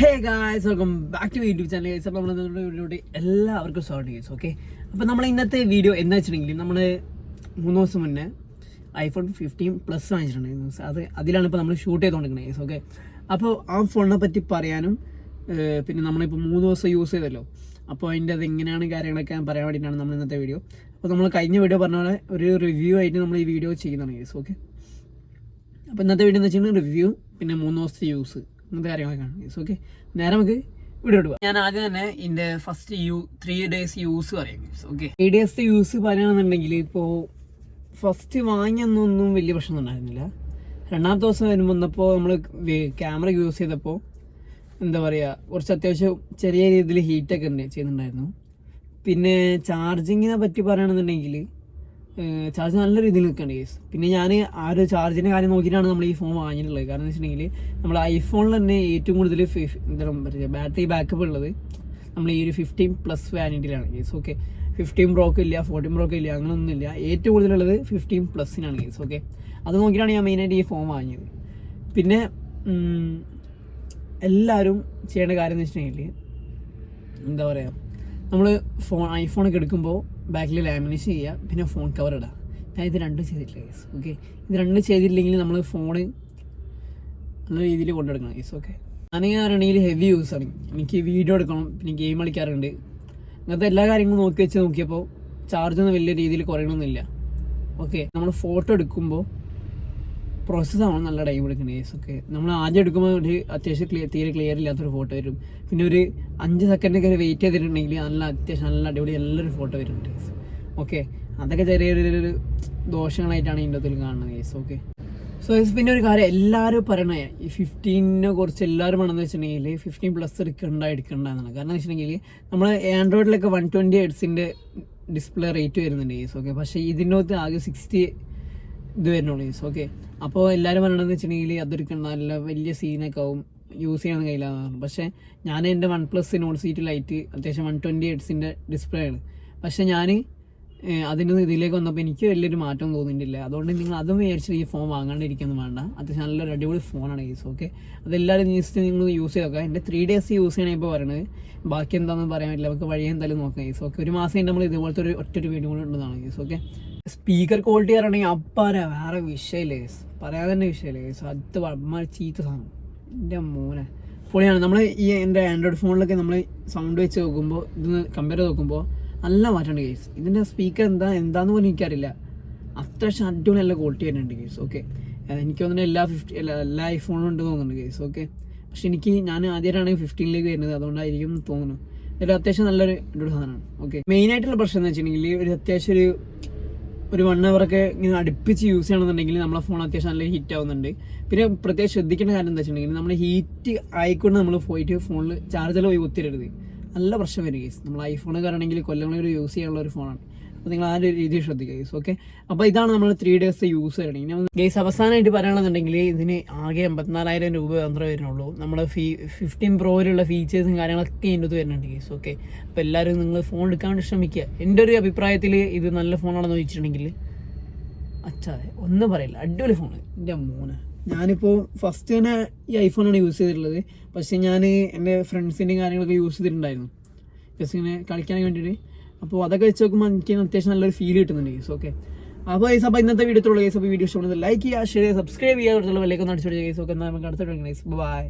Hey guys welcome back to YouTube channel guys അപ്പോൾ നമ്മൾ വീഡിയോയുടെ എല്ലാവർക്കും സ്വാഗതം ഗൈസ് ഓക്കെ അപ്പോൾ നമ്മൾ ഇന്നത്തെ വീഡിയോ എന്താ വെച്ചിട്ടുണ്ടെങ്കിൽ നമ്മൾ മൂന്ന് ദിവസം മുന്നേ ഐഫോൺ ഫിഫ്റ്റീൻ പ്ലസ് വാങ്ങിച്ചിട്ടുണ്ടായിരുന്നു അത് അതിലാണ് ഇപ്പോൾ നമ്മൾ ഷൂട്ട് ചെയ്തുകൊണ്ടിരിക്കുന്നത് ഗൈസ് ഓക്കെ അപ്പോൾ ആ ഫോണിനെ പറ്റി പറയാനും പിന്നെ നമ്മളിപ്പോൾ മൂന്ന് ദിവസം യൂസ് ചെയ്തല്ലോ. അപ്പോൾ അതിന്റെ അത് എങ്ങനെയാണ് കാര്യങ്ങളൊക്കെ പറയാൻ വേണ്ടിയിട്ടാണ് നമ്മൾ ഇന്നത്തെ വീഡിയോ അപ്പോൾ നമ്മൾ കഴിഞ്ഞ വീഡിയോ പറഞ്ഞ പോലെ ഒരു റിവ്യൂ ആയിട്ട് നമ്മൾ ഈ വീഡിയോ ചെയ്യുന്നതാണ് ഗൈസ് ഓക്കെ അപ്പോൾ ഇന്നത്തെ വീഡിയോ എന്ന് വെച്ചിട്ടുണ്ടെങ്കിൽ റിവ്യൂ പിന്നെ മൂന്ന് ദിവസത്തെ യൂസ് അങ്ങനത്തെ കാര്യങ്ങളൊക്കെയാണ് ഇറ്റ്സ് ഓക്കെ നേരെ നമുക്ക് ഇവിടെ ഇടുക ഞാൻ ആദ്യം തന്നെ ഇതിന്റെ first you three days use പറയാം. ഓക്കെ ത്രീ ഡേയ്സ് യൂസ് പറയുകയാണെന്നുണ്ടെങ്കിൽ ഇപ്പോൾ ഫസ്റ്റ് വാങ്ങിയെന്നൊന്നും വലിയ പ്രശ്നം ഉണ്ടായിരുന്നില്ല. രണ്ടാമത്തെ ദിവസം വരുമ്പോൾ വന്നപ്പോൾ നമ്മൾ ക്യാമറ യൂസ് ചെയ്തപ്പോൾ എന്താ പറയുക കുറച്ച് അത്യാവശ്യം ചെറിയ രീതിയിൽ ഹീറ്റൊക്കെ ഉണ്ട് ചെയ്യുന്നുണ്ടായിരുന്നു പിന്നെ ചാർജിങ്ങിനെ പറ്റി പറയുകയാണെന്നുണ്ടെങ്കിൽ ചാർജ് നല്ല രീതിയിൽ നിൽക്കുന്നുണ്ട് കേസ് പിന്നെ ഞാൻ ആ ഒരു ചാർജിന്റെ കാര്യം നോക്കിയിട്ടാണ് നമ്മൾ ഈ ഫോൺ വാങ്ങിയിട്ടുള്ളത്. കാരണം എന്ന് വെച്ചിട്ടുണ്ടെങ്കിൽ നമ്മൾ ഐഫോണിൽ തന്നെ ഏറ്റവും കൂടുതൽ എന്താ പറയുക ബാറ്ററി ബാക്കപ്പ് ഉള്ളത് നമ്മൾ ഈ ഒരു ഫിഫ്റ്റീൻ പ്ലസ് വാനിറ്റിയിലാണ് കേസ് ഓക്കെ ഫിഫ്റ്റീൻ പ്രോക്ക് ഇല്ല ഫോർട്ടീൻ പ്രോക്ക് ഇല്ല അങ്ങനൊന്നും ഇല്ല. ഏറ്റവും കൂടുതലുള്ളത് ഫിഫ്റ്റീൻ പ്ലസ്സിനാണ് കേസ് ഓക്കെ അത് നോക്കിയിട്ടാണ് ഞാൻ മെയിനായിട്ട് ഈ ഫോൺ വാങ്ങിയത്. പിന്നെ എല്ലാവരും ചെയ്യേണ്ട കാര്യം എന്ന് വെച്ചിട്ടുണ്ടെങ്കിൽ എന്താ പറയുക നമ്മൾ ഫോൺ ഐഫോണൊക്കെ എടുക്കുമ്പോൾ ബാക്കിൽ ലാമിനേഷൻ ചെയ്യുക പിന്നെ ഫോൺ കവർ ഇടുക ഞാൻ ഇത് രണ്ടും ചെയ്തിട്ടില്ല ഗൈസ് ഓക്കെ ഇത് രണ്ടും ചെയ്തിട്ടില്ലെങ്കിൽ നമ്മൾ ഫോണ് നല്ല രീതിയിൽ കൊണ്ടെടുക്കണം ഗൈസ് ഓക്കെ ഞാനാണെങ്കിൽ ഹെവി യൂസാണ് എനിക്ക് വീഡിയോ എടുക്കണം പിന്നെ ഗെയിം കളിക്കാറുണ്ട്. അങ്ങനത്തെ എല്ലാ കാര്യങ്ങളും നോക്കി വെച്ച് നോക്കിയപ്പോൾ ചാർജൊന്നും വലിയ രീതിയിൽ കുറയണമെന്നില്ല ഓക്കെ നമ്മൾ ഫോട്ടോ എടുക്കുമ്പോൾ പ്രോസസ്സ് ആവണം നല്ല ടൈം എടുക്കുന്നത് കേസ് ഒക്കെ നമ്മൾ ആദ്യം എടുക്കുമ്പോൾ ഒരു അത്യാവശ്യം ക്ലിയർ തീരെ ക്ലിയർ ഇല്ലാത്തൊരു ഫോട്ടോ വരും. പിന്നെ ഒരു അഞ്ച് സെക്കൻഡൊക്കെ വെയിറ്റ് ചെയ്തിട്ടുണ്ടെങ്കിൽ നല്ല അത്യാവശ്യം നല്ല അടിപൊളി നല്ലൊരു ഫോട്ടോ വരുന്നുണ്ട്. ഓക്കെ അതൊക്കെ ചെറിയൊരു ദോഷങ്ങളായിട്ടാണ് ഇതിന്റെ അതിൽ കാണുന്നത്. കേസ് ഓക്കെ സോ പിന്നെ ഒരു കാര്യം എല്ലാവരും പറയണേ ഈ ഫിഫ്റ്റീനെ കുറിച്ച് എല്ലാവരും വേണമെന്ന് വെച്ചിട്ടുണ്ടെങ്കിൽ ഫിഫ്റ്റീൻ പ്ലസ് എടുക്കണ്ട എടുക്കണ്ട എന്നാണ്. കാരണം വെച്ചിട്ടുണ്ടെങ്കിൽ നമ്മൾ ആൻഡ്രോയിഡിലൊക്കെ വൺ ട്വന്റി എഡ്സിന്റെ ഡിസ്പ്ലേ റേറ്റ് വരുന്നുണ്ട്. കേസ് ഓക്കെ പക്ഷേ ഇതിന്റെ അകത്ത് ആകെ സിക്സ്റ്റി ഇത് വരുന്നുള്ളൂ യൂസ് ഓക്കെ അപ്പോൾ എല്ലാവരും പറയണതെന്ന് വെച്ചിട്ടുണ്ടെങ്കിൽ അതൊരുക്കണ്ട നല്ല വലിയ സീനൊക്കെ ആവും. യൂസ് ചെയ്യാൻ കയ്യിലാണ് പക്ഷേ ഞാൻ എന്റെ വൺ പ്ലസ് നോട്ട് സീറ്റ് ലൈറ്റ് അത്യാവശ്യം വൺ ട്വന്റി എയ്റ്റ്സിന്റെ ഡിസ്പ്ലേ ആണ്. പക്ഷേ ഞാൻ അതിന്റെ ഇതിലേക്ക് വന്നപ്പോൾ എനിക്ക് വലിയൊരു മാറ്റം തോന്നിയിട്ടില്ല. അതുകൊണ്ട് നിങ്ങൾ അതും വിചാരിച്ചിട്ട് ഈ ഫോൺ വാങ്ങാണ്ടിരിക്കുന്നു വേണ്ട. അത്യാവശ്യം നല്ലൊരു അടിപൊളി ഫോണാണ് യൂസ് ഓക്കെ അതെല്ലാവരും ജസ്റ്റ് നിങ്ങൾ യൂസ് ചെയ്ത് നോക്കാം എന്റെ ത്രീ ഡേയ്സ് യൂസ് ചെയ്യണേ ഇപ്പോൾ പറയണത്. ബാക്കി എന്താണെന്ന് പറയാൻ പറ്റില്ല. നമുക്ക് വഴി എന്തായാലും നോക്കാം യൂസ് ഓക്കെ ഒരു മാസം നമ്മൾ ഇതുപോലത്തെ ഒരു ഒറ്റ ഒരു വീഡിയോ കൂടെ ഉണ്ടെന്നാണ് യൂസ് ഓക്കെ സ്പീക്കർ ക്വാളിറ്റി പറയണെങ്കിൽ അപ്പാര വേറെ വിഷയമില്ലേ പറയാതെ തന്നെ വിഷയമില്ലേ അത് അമ്മ ചീത്ത സാധനം. എന്റെ മോനെ. പൊളിയാണ് നമ്മൾ ഈ എന്റെ ആൻഡ്രോയിഡ് ഫോണിലൊക്കെ നമ്മൾ സൗണ്ട് വെച്ച് നോക്കുമ്പോൾ ഇത് കമ്പയർ ചെയ്ത് നോക്കുമ്പോൾ നല്ല മാറ്റമുണ്ട് കേസ് ഇതിന്റെ സ്പീക്കർ എന്താ എന്താന്ന് പോലും എനിക്കറിയില്ല. അത്യാവശ്യം അടിപൊളി നല്ല ക്വാളിറ്റി വരുന്നുണ്ട് കേസ് ഓക്കെ എനിക്ക് തോന്നുന്നു എല്ലാ ഫിഫ്റ്റി എല്ലാ എല്ലാ ഐഫോണും ഉണ്ട് തോന്നുന്നുണ്ട് കേസ് ഓക്കെ പക്ഷെ എനിക്ക് ഞാൻ ആദ്യമായിട്ടാണ് ഫിഫ്റ്റീനിലേക്ക് വരുന്നത്. അതുകൊണ്ടായിരിക്കും തോന്നുന്നു. ഒരു അത്യാവശ്യം നല്ലൊരു ഇതൊരു സാധനമാണ്. ഓക്കെ മെയിനായിട്ടുള്ള പ്രശ്നം എന്ന് വെച്ചിട്ടുണ്ടെങ്കിൽ ഒരു അത്യാവശ്യം ഒരു ഒരു വൺ ഒക്കെ ഇങ്ങനെ അടുപ്പിച്ച് യൂസ് ചെയ്യണമെന്നുണ്ടെങ്കിൽ നമ്മളെ ഫോൺ അത്യാവശ്യം നല്ല ഹീറ്റ് ആവുന്നുണ്ട്. പിന്നെ പ്രത്യേകം ശ്രദ്ധിക്കേണ്ട കാര്യം എന്താ വെച്ചിട്ടുണ്ടെങ്കിൽ നമ്മൾ ഹീറ്റ് ആയിക്കൊണ്ട് നമ്മൾ പോയിട്ട് ഫോണിൽ ചാർജർ പോയി ഒത്തിരരുത് നല്ല പ്രശ്നം വരും കേസ് നമ്മൾ ഐഫോൺ കാരണമെങ്കിൽ കൊല്ലങ്ങളിൽ യൂസ് ചെയ്യാനുള്ള ഒരു ഫോണാണ് നിങ്ങൾ ആ ഒരു രീതി ശ്രദ്ധിക്കുക ഗൈസ് ഓക്കെ അപ്പോൾ ഇതാണ് നമ്മൾ ത്രീ ഡേയ്സ് യൂസ് ചെയ്യണം ഇനി ഗൈസ് അവസാനമായിട്ട് പറയുകയാണെന്നുണ്ടെങ്കിൽ ഇതിന് ആകെ എൺപത്തിനാലായിരം രൂപ മാത്രമേ വരുന്നുള്ളൂ. നമ്മുടെ ഫീ ഫിഫ്റ്റീൻ പ്രോയിലുള്ള ഫീച്ചേഴ്സും കാര്യങ്ങളൊക്കെ ഇതിന്റെ അത് വരുന്നുണ്ട് ഗൈസ് ഓക്കെ അപ്പോൾ എല്ലാവരും നിങ്ങൾ ഫോൺ എടുക്കാൻ വേണ്ടി ശ്രമിക്കുക. എന്റെ ഒരു അഭിപ്രായത്തിൽ ഇത് നല്ല ഫോണാണെന്ന് ചോദിച്ചിട്ടുണ്ടെങ്കിൽ അച്ഛാ ഒന്നും പറയില്ല. അടിപൊളി ഫോണ് എന്റെ മൂന്ന് ഞാനിപ്പോൾ ഫസ്റ്റ് തന്നെ ഈ ഐഫോണാണ് യൂസ് ചെയ്തിട്ടുള്ളത്. പക്ഷേ ഞാൻ എന്റെ ഫ്രണ്ട്സിന്റെയും കാര്യങ്ങളൊക്കെ യൂസ് ചെയ്തിട്ടുണ്ടായിരുന്നു. ജസ്റ്റ് ഇങ്ങനെ കളിക്കാൻ വേണ്ടിയിട്ട്. അപ്പോൾ അതൊക്കെ വെച്ച് നോക്കുമ്പോൾ എനിക്ക് അത്യാവശ്യം നല്ലൊരു ഫീൽ കിട്ടുന്നുണ്ട് കേസ് ഓക്കെ അപ്പോൾ ഗൈസ് അപ്പോൾ ഇന്നത്തെ വീഡിയോ വീഡിയോത്തുള്ള കേസ് അപ്പോൾ വീഡിയോ ഇഷ്ടപ്പെടുന്നത് ലൈക്ക് ചെയ്യുക ഷെയർ ചെയ്യുക സബ്സ്ക്രൈബ് ചെയ്യുക അടുത്തുള്ള വിലയൊക്കെ അടിച്ചു കേസ് ഓക്കെ നമുക്ക് അടുത്ത ഗൈസ് ബൈ